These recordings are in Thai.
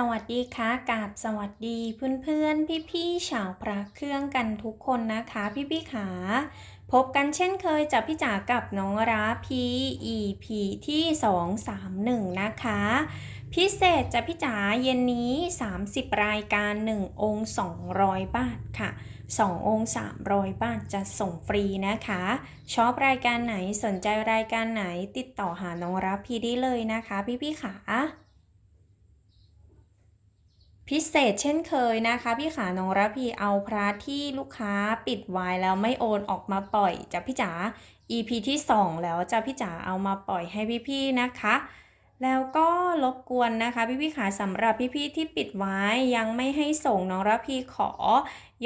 สวัสดีค่ะกาบสวัสดีเพื่อนๆพี่ๆชาวพระเครื่องกันทุกคนนะคะพี่ๆขาพบกันเช่นเคยจากพี่จ๋ากับน้องราพี EP ที่ 231 นะคะ พิเศษจากพี่จ๋าเย็นนี้ 30 รายการ 1 องค์ 200 บาทค่ะ 2 องค์ 300 บาทจะส่งฟรีนะคะ ชอบรายการไหนสนใจรายการไหนติดต่อหาน้องรับพีได้เลยนะคะ พี่ๆขา พิเศษเช่นเคยนะคะ พี่ขาน้องระพีเอาพระที่ลูกค้าปิดไว้แล้วไม่โอนออกมาปล่อยจากพี่จ๋า EP ที่ 2 แล้วจะพี่จ๋าเอามาปล่อยให้พี่ๆนะคะ แล้วก็รบกวนนะคะ พี่ๆขาสำหรับพี่ๆที่ปิดไว้ยังไม่ให้ส่งน้องระพีขอ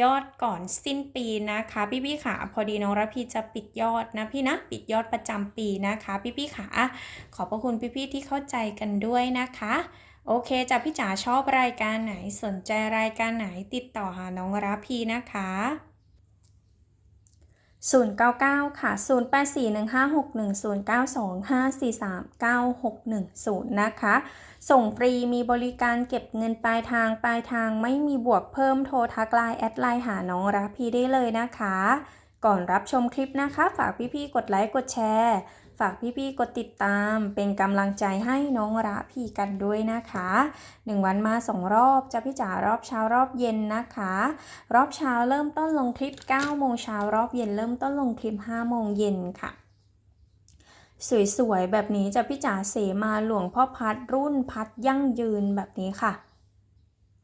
ยอดก่อนสิ้นปีนะคะ พี่ๆขาพอดีน้องระพีจะปิดยอดนะพี่นะปิดยอดประจำปีนะคะ พี่ๆขาขอบพระคุณพี่ๆที่เข้าใจกันด้วยนะคะ โอเคจ้ะพี่จ๋าชอบรายการไหนสนใจรายการไหนติดต่อหาน้องรับพีนะคะ 099 ค่ะ 0841561092543961นะคะ ส่งฟรีมีบริการเก็บเงินปลายทางปลายทางไม่มีบวกเพิ่มโทรทักไลน์แอดไลน์หาน้องรับพีได้เลยนะคะ ก่อนรับชมคลิปนะคะ ฝากพี่ๆกดไลค์กดแชร์ ฝากพี่ๆกดติดตามเป็นกำลังใจให้น้องระพีกันด้วยนะคะ 1 วันมาสองรอบจะพี่จ๋ารอบเช้ารอบเย็นนะคะ รอบเช้าเริ่มต้นลงคลิป9โมงเช้ารอบเย็นเริ่มต้นลงคลิป5โมงเย็นค่ะสวยๆ แบบนี้จะพี่จ๋าเสมาหลวงพ่อพัดรุ่นพัดยั่งยืนแบบนี้ค่ะ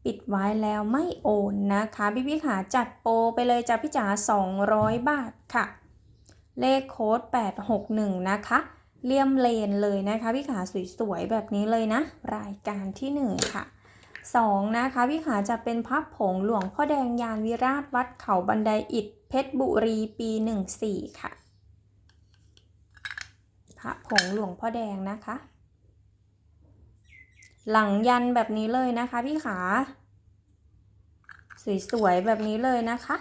ปิดไว้แล้วไม่โอนนะคะ พี่พี่ขาจัดโปรไปเลยจ้ะพี่จ๋า200 บาทค่ะ เลขโค้ด 861 นะคะ เลี่ยมเลนเลยนะคะพี่ขาสวยๆแบบนี้เลยนะ รายการที่ 1 ค่ะ 2 นะคะพี่ขาจะเป็นพับผงหลวงพ่อแดงยานวิราชวัดเขาบันไดอิฐเพชรบุรีปี 14 ค่ะพระผงหลวงพ่อแดงนะคะ หลังยันแบบนี้เลยนะคะพี่ขา สวยๆแบบนี้เลยนะคะ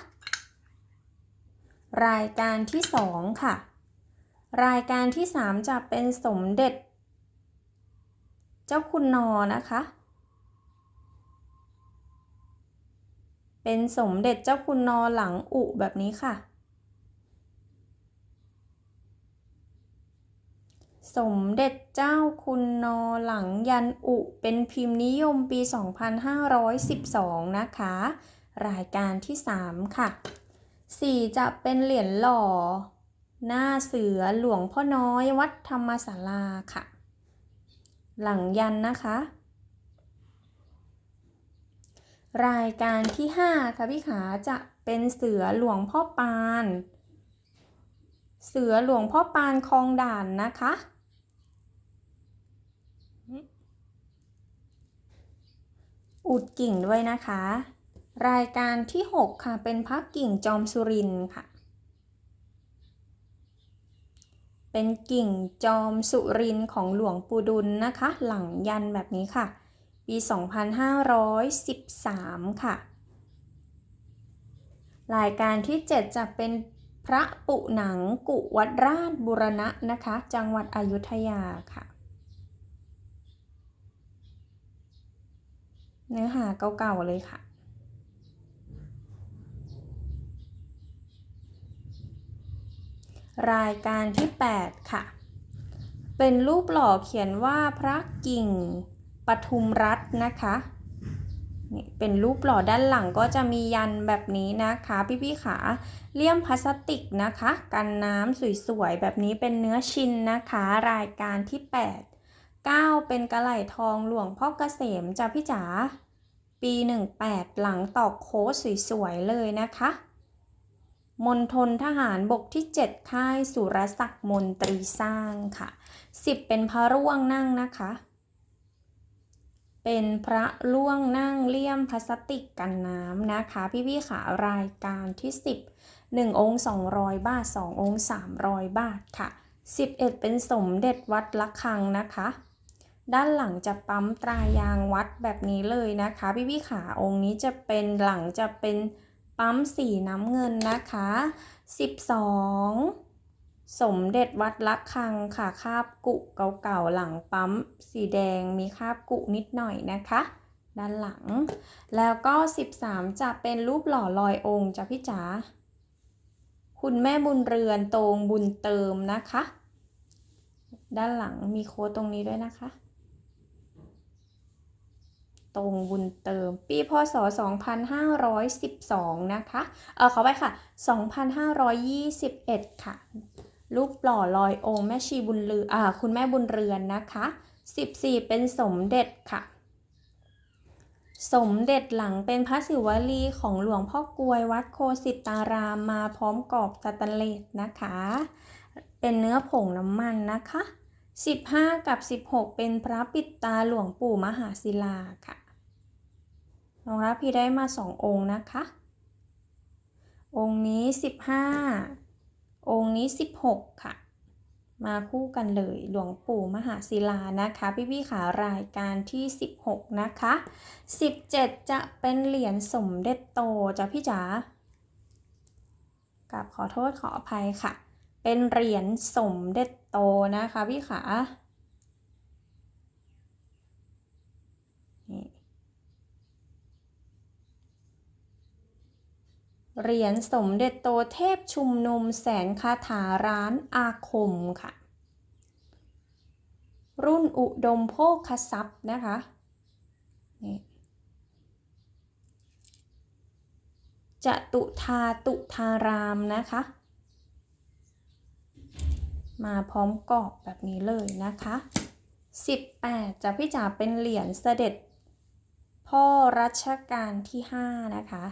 รายการที่สองค่ะ รายการที่สามจะเป็นสมเด็จ เจ้าคุณนอนะคะ เป็นสมเด็จเจ้าคุณนอหลังอุแบบนี้ค่ะ สมเด็จเจ้าคุณนอหลังยันอุ เป็นพิมพ์นิยมปี 2512 นะคะ รายการที่ 3 ค่ะ 4 จะเป็นเหรียญหล่อ หน้าเสือหลวงพ่อน้อยวัดธรรมศาลาค่ะ หลังยันนะคะ รายการที่ 5 ค่ะพี่ขาจะเป็นเสือหลวงพ่อปาน เสือหลวงพ่อปานคลองด่านนะคะอุดกิ่งด้วยนะคะ รายการที่ 6 ค่ะ เป็นพักกิ่งจอมสุรินค่ะ เป็นกิ่งจอมสุรินของหลวงปู่ดุลนะคะ หลังยันแบบนี้ค่ะ ปี 2513 ค่ะ รายการที่ 7 จะเป็นพระปุหนังกุวัดราชบุรณะนะคะ จังหวัดอยุธยาค่ะเนื้อหาเก่าๆเลยค่ะ รายการที่ 8 ค่ะ เป็นรูปหล่อเขียนว่าพระกิ่งปทุมรัตน์นะคะนี่เป็นรูปหล่อด้านหลังก็จะมียันแบบนี้นะคะ พี่ๆขาเลี่ยมพลาสติกนะคะ กันน้ำสวยๆ แบบนี้เป็นเนื้อชินนะคะ รายการที่ 8 9 เป็นกระไหล่ทองหลวงพ่อเกษมจ้ะพี่จ๋าปี 18 หลังตอกโค้ดสวยๆ เลยนะคะ มณฑลทหารบกที่ 7 ค่ายสุรศักดิ์มนตรีสร้างค่ะ 10 เป็นพระร่วงนั่งนะคะ เป็นพระล่วงนั่งเลี่ยมพลาสติกกันน้ำนะคะ พี่ๆขารายการที่ 10 1 องค์ 200 บาท 2 องค์ 300 บาทค่ะ 11 เป็นสมเด็จวัดละคังนะคะ ด้านหลังจะปั๊มตรายางวัดแบบนี้เลยนะคะ พี่พี่ขาองค์นี้จะเป็นหลังจะเป็น ปั๊มสีน้ำเงินนะคะ 12 สมเด็จวัดละคังค่ะ คาบกุเก่าๆหลังปั๊มสีแดงมีคาบกุนิดหน่อยนะคะ ด้านหลัง แล้วก็ 13 จะเป็นรูปหล่อลอยองค์จ้ะพี่จ๋าคุณแม่บุญเรือนโตงบุญเติมนะคะ ด้านหลังมีโค้ดตรงนี้ด้วยนะคะ ตรงบุญเติม ปีพศ 2512 นะคะ เออขอไปค่ะ 2521 ค่ะ รูปหล่อลอยองค์แม่ชีบุญเรืออ่าคุณแม่บุญเรือนนะคะ 14 เป็นสมเด็จค่ะ สมเด็จหลังเป็นพระศิวลีของหลวงพ่อกลวยวัดโคสิตารามมาพร้อมกรอบสแตนเลสนะคะ เป็นเนื้อผงน้ำมันนะคะ15 กับ 16 เป็นพระปิดตาหลวงปู่มหาศิลาค่ะ น้องรับพี่ได้มา2องค์นะคะ องค์นี้15องค์นี้16ค่ะ มาคู่กันเลยหลวงปู่มหาศิลานะคะ พี่พี่ขารายการที่16นะคะ17จะเป็นเหรียญสมเด็จโตจ้ะพี่จ๋ากับขอโทษขออภัยค่ะ เป็นเหรียญสมเด็จโตนะคะพี่ขา เหรียญสมเด็จโตเทพชุมนุมแสนคาถาร้านอาคมค่ะ รุ่นอุดมโภคทรัพย์นะคะนี่จตุธาตุธารามนะคะ มาพร้อมกรอบแบบนี้เลยนะคะ 18จะพี่จ๋าเป็นเหรียญเสด็จ พ่อรัชกาลที่ 5 นะคะ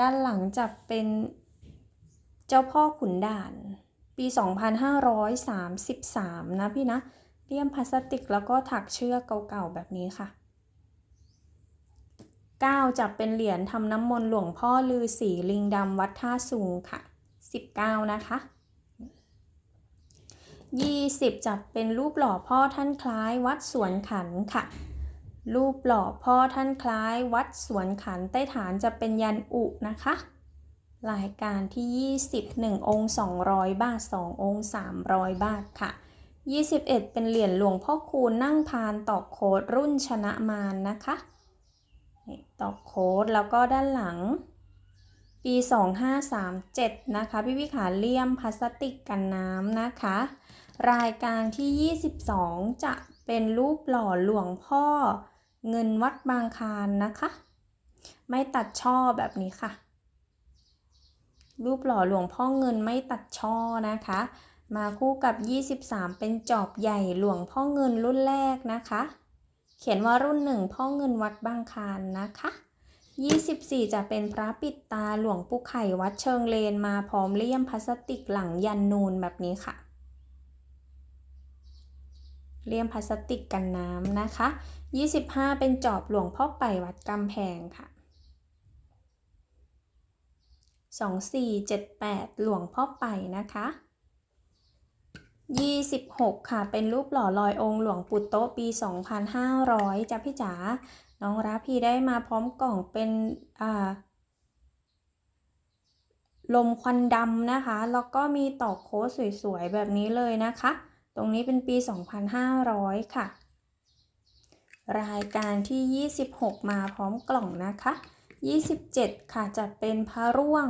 ด้านหลังจะเป็นเจ้าพ่อขุนด่าน ปี 2533 นะพี่นะเลี่ยมพลาสติกแล้วก็ถักเชือกเก่าๆแบบนี้ค่ะ 9จะเป็นเหรียญทำน้ำมนต์หลวงพ่อลือสีลิงดำวัดท่าสูงค่ะ 19 นะคะ 20จะเป็นรูปหล่อพ่อท่านคล้ายวัดสวนขันค่ะ รูปหล่อพ่อท่านคล้ายวัดสวนขันใต้ฐานจะเป็นยันอุนะคะ รายการที่ 21 องค์ 200 บาท 2 องค์ 300 บาทค่ะ 21 เป็นเหรียญหลวงพ่อคูณนั่งพานตอกโค้ดรุ่นชนะมารนนะคะตอกโค้ดแล้วก็ด้านหลัง ปี 2537 นะคะพี่วิขาเลี่ยมพลาสติกกันน้ำนะคะ รายการที่ 22 จะเป็นรูปหล่อหลวงพ่อ เงินวัดบางคารนะคะ ไม่ตัดช่อแบบนี้ค่ะ รูปหล่อหลวงพ่อเงินไม่ตัดช่อนะคะ มาคู่กับ 23 เป็นจอบใหญ่หลวงพ่อเงินรุ่นแรกนะคะ เขียนว่ารุ่นหนึ่งพ่อเงินวัดบางคารนะคะ24 จะเป็นพระปิดตาหลวงปู่ไข่วัดเชิงเลนมาพร้อมเลี่ยมพลาสติกหลังยันนูนแบบนี้ค่ะ เลี่ยมพลาสติกกันน้ำนะคะ 25 เป็นจอบหลวงพ่อไปวัดกำแพงค่ะ 2478 หลวงพ่อไปนะคะ26 ค่ะ เป็นรูปหล่อลอยองค์หลวงปู่โตปี 2500จ้ะพี่จ๋า น้องราพีได้มาพร้อมกล่องเป็นอ่าลมควันดำนะคะ แล้วก็มีต่อโค้ดสวยๆ แบบนี้เลยนะคะ ตรงนี้เป็นปี 2,500 ค่ะ รายการที่ 26 มาพร้อมกล่องนะคะ 27 ค่ะจะเป็นพระร่วง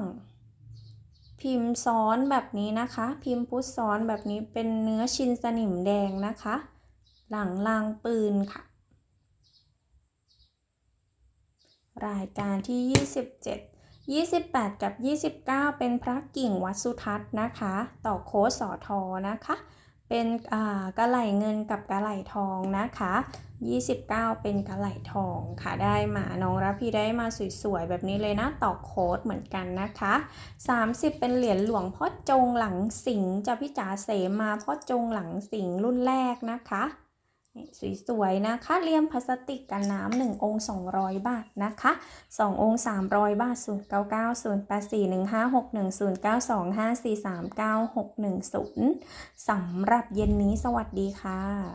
พิมพ์ซ้อนแบบนี้นะคะ พิมพ์พุทธซ้อนแบบนี้เป็นเนื้อชินสนิมแดงนะคะ หลังลางปืนค่ะ รายการที่ 27 28 กับ 29 เป็นพระกิ่งวัดสุทัศน์นะคะ ต่อโค้ดสอทอนะคะ เป็นกระไหลเงินกับกระไหลทองนะคะ 29 เป็นกระไหลทองค่ะได้มาน้องรับพี่ได้มาสวยๆแบบนี้เลยนะต่อโค้ดเหมือนกันนะคะ 30 เป็นเหรียญหลวงพ่อจงหลังสิงจะพี่จ๋าเสมาพ่อจงหลังสิงรุ่นแรกนะคะ นี่สวยๆนะคะเลี่ยมพลาสติกกันน้ำหนึ่งองค์200 บาทนะคะ2องค์300 บาท 0 9 9 0 8 4 1 5 6 1 0 9 2 5 4 3 9 6 1 0สำหรับเย็นนี้สวัสดีค่ะ